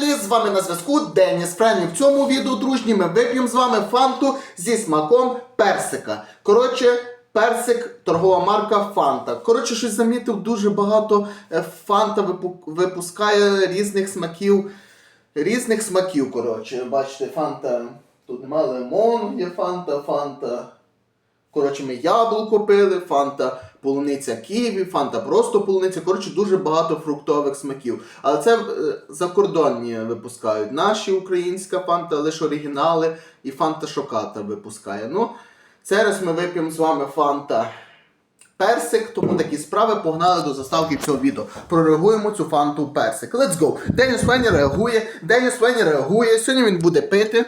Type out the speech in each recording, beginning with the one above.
фемілі, з вами на зв'язку Деніс Френлі. В цьому відео, дружні, ми вип'ємо з вами фанту зі смаком персика. Коротше, персик, торгова марка Фанта. Коротше, щось замітив, дуже багато е, фанта випускає різних смаків. Різних смаків, коротше. Бачите, фанта. Тут нема лимон, є фанта, фанта. Коротше, ми яблуко пили, фанта полуниця ківі, фанта просто полуниця. Коротше, дуже багато фруктових смаків. Але це е, закордонні випускають. Наші українська фанта, лише оригінали, і фанта шоката випускає. Ну, зараз ми вип'ємо з вами фанта персик, тому такі справи погнали до заставки цього відео. Прореагуємо цю фанту персик. Let's go! Деніс Фені реагує, Деніс Фені реагує. Сьогодні він буде пити.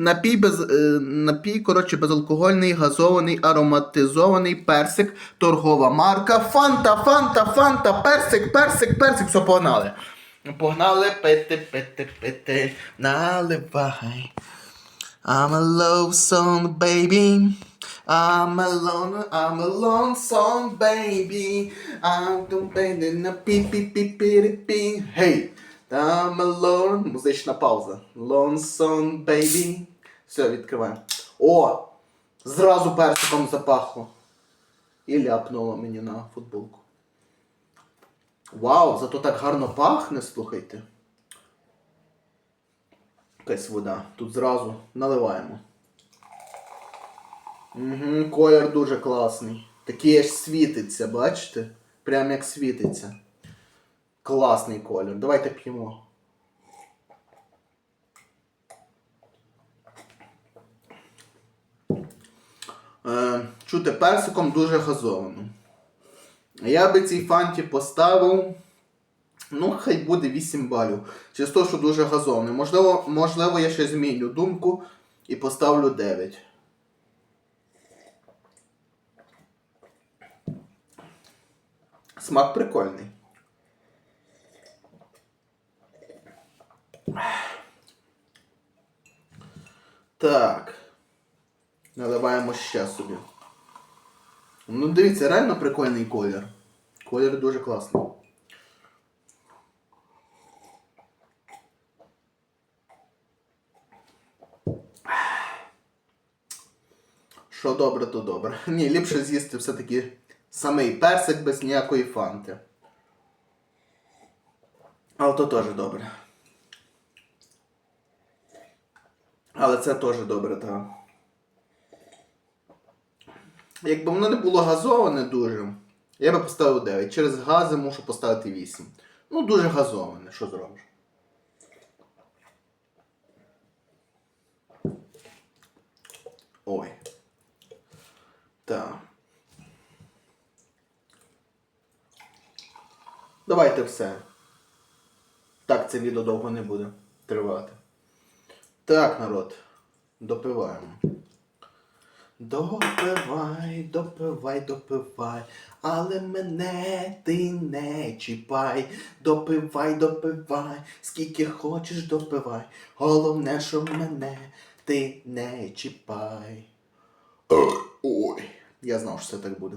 Напій, без, е, напій коротше, безалкогольний, газований, ароматизований персик, торгова марка. Фанта, фанта, фанта, персик, персик, персик. Все, погнали. Погнали пити, пити, пити. Наливай. I'm a love song, baby. I'm alone, I'm a lone song, baby. I'm the baby пі пі пі пі пі Hey, I'm alone. Музична пауза. Lone song, baby. Все, відкриваємо. О! Зразу персиком запахло. І ляпнуло мені на футболку. Вау, зато так гарно пахне, слухайте. Якась вода. Тут зразу наливаємо. Угу, колір дуже класний. Такий аж світиться, бачите? Прям як світиться. Класний колір. Давайте п'ємо. Е, чути персиком дуже газовано. Я би цій фанті поставив. Ну, хай буде 8 балів. Через те, що дуже газовний. Можливо, можливо, я ще зміню думку і поставлю 9. Смак прикольний. Так. Наливаємо ще собі. Ну, дивіться, реально прикольний колір. Колір дуже класний. Що добре, то добре. Ні, ліпше з'їсти все-таки самий персик без ніякої фанти. Але то теж добре. Але це теж добре, так. Якби воно не було газоване дуже, я би поставив 9. Через гази мушу поставити 8. Ну, дуже газоване, що зробиш. Ой. Так. Давайте все. Так, це відео довго не буде тривати. Так, народ, допиваємо. Допивай, допивай, допивай, але мене ти не чіпай. Допивай, допивай, скільки хочеш допивай. Головне, що мене ти не чіпай. Ой, я знав, що це так буде.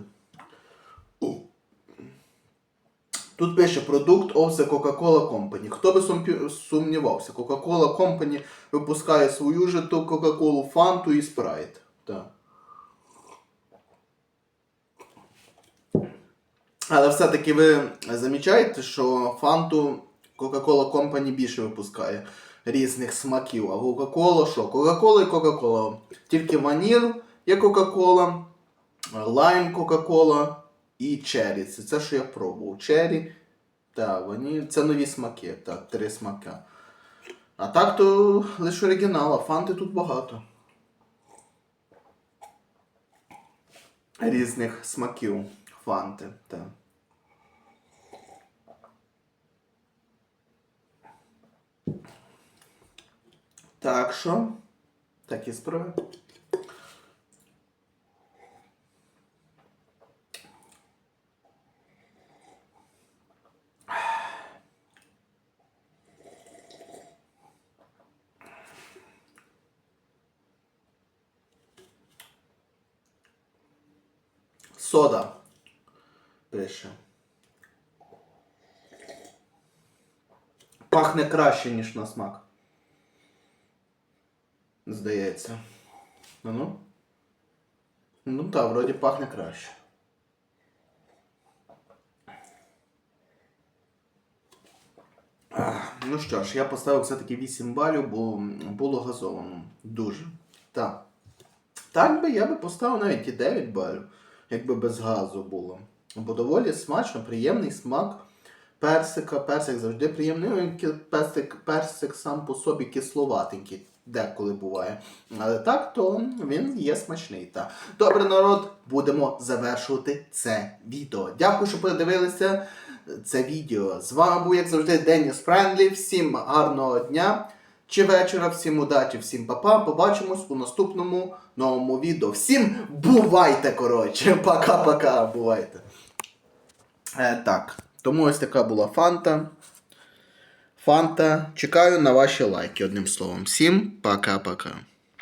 О. Тут пише продукт of the Coca-Cola Company. Хто би сумнівався, Coca-Cola Company випускає свою же ту Coca-Cola, Фанту і. Так. Але все-таки ви замічаєте, що фанту Coca-Cola Company більше випускає різних смаків. А Coca-Cola що? Coca-Cola і Coca-Cola. Тільки ваніль є Coca-Cola, лайм Coca-Cola і черрі. Це те, що я пробував. Черрі та ваніль. Це нові смаки. Так, три смаки. А так то лише оригінал, а фанти тут багато. Різних смаків фанти. Так. Так що, такі справи. Сода. Пише. Пахне краще, ніж на смак. Здається. Ну ну. Ну так, вроді пахне краще. Ну що ж, я поставив все-таки 8 балів, бо було газовано. Дуже. Так. Так би я би поставив навіть і 9 балів, якби без газу було. Бо доволі смачно, приємний смак персика. Персик завжди приємний. Ну, Персик, персик сам по собі кисловатенький, деколи буває. Але так, то він є смачний. Так. Добре, народ, будемо завершувати це відео. Дякую, що подивилися це відео. З вами був, як завжди, Деніс Френдлі. Всім гарного дня чи вечора, всім удачі, всім папа. Побачимось у наступному новому відео. Всім бувайте, коротше. Пока-пока, бувайте. Е, так, тому ось така була фанта. Фанта. Чекаю на ваші лайки, одним словом. Всім пока-пока.